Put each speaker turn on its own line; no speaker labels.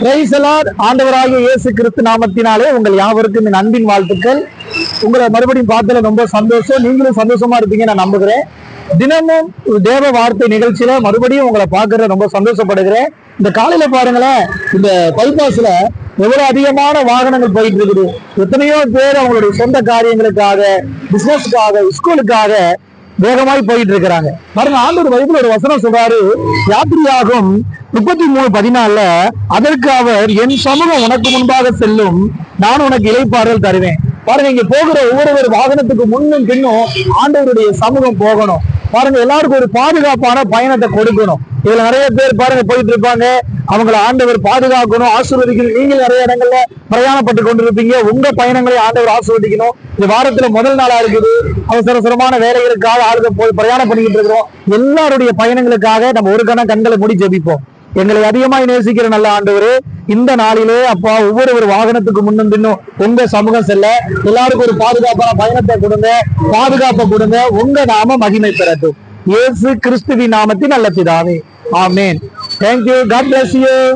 Praise the Lord ஆண்டவராகிய இயேசு கிறிஸ்து நாமத்தினாலே உங்கள் யாவருக்கும் என் அன்பின் வாழ்த்துக்கள். உங்களை மறுபடியும் பார்த்ததுல ரொம்ப சந்தோஷம். நீங்களும் சந்தோஷமா இருப்பீங்க நான் நம்புகிறேன். தினமும் ஒரு தேவ வார்த்தை நிகழ்ச்சியில மறுபடியும் உங்களை பார்க்கறது ரொம்ப சந்தோஷப்படுகிறேன். இந்த காலையில பாருங்களேன் இந்த பைபாஸ்ல எவ்வளவு அதிகமான வாகனங்கள் போயிட்டு இருக்குது. எத்தனையோ பேர் அவங்களுடைய சொந்த காரியங்களுக்காக பிசினஸ்க்காக ஸ்கூலுக்காக வேகமாய் போயிட்டு இருக்கிறாங்க. பாருங்க ஆண்டவர் பைபிள் ஒரு வசனம் சொல்றாரு யாத்திரையாகும் முப்பத்தி மூணு பதினாலுல அதற்கு அவர் என் சமூகம் உனக்கு முன்பாக செல்லும். நான் உனக்கு இலைப்பாறுதல் தருவேன். பாருங்க இங்க போகிற ஒவ்வொரு வாகனத்துக்கு முன்னும் பின்னும் ஆண்டவருடைய சமூகம் போகணும். பாருங்க எல்லாருக்கும் ஒரு பாதுகாப்பான பயணத்தை கொடுக்கணும். இதுல நிறைய பேர் பாருங்க போயிட்டு இருப்பாங்க. அவங்கள ஆண்டவர் பாதுகாக்கணும் ஆசீர்வதிக்கணும். நீங்கள் நிறைய இடங்கள்ல பிரயாணப்பட்டு கொண்டிருப்பீங்க. உங்க பயணங்களை ஆண்டவர் ஆசீர்வதிக்கணும். இந்த வாரத்துல முதல் நாளா இருக்குது. அவசர அவசரமான வேலைகளுக்காக ஆளுங்க போய் பிரயாணம் பண்ணிக்கிட்டு இருக்கிறோம். எல்லாருடைய பயணங்களுக்காக நம்ம ஒரு கணம் கண்களை மூடி ஜெபிப்போம். எங்களை அதிகமாய் நேசிக்கிற நல்ல ஆண்டவரே இந்த நாளிலே அப்பா ஒவ்வொரு ஒரு வாகனத்துக்கு முன்னும் பின்னும் உங்க சமூகம் செல்ல எல்லாருக்கும் ஒரு பாதுகாப்பான பயணத்தை கொடுங்க பாதுகாப்பை கொடுங்க. உங்க நாம மகிமை பெறட்டும். இயேசு கிறிஸ்துவின் நாமத்தின் நல்ல பிதாவே. ஆமென். Thank you God bless you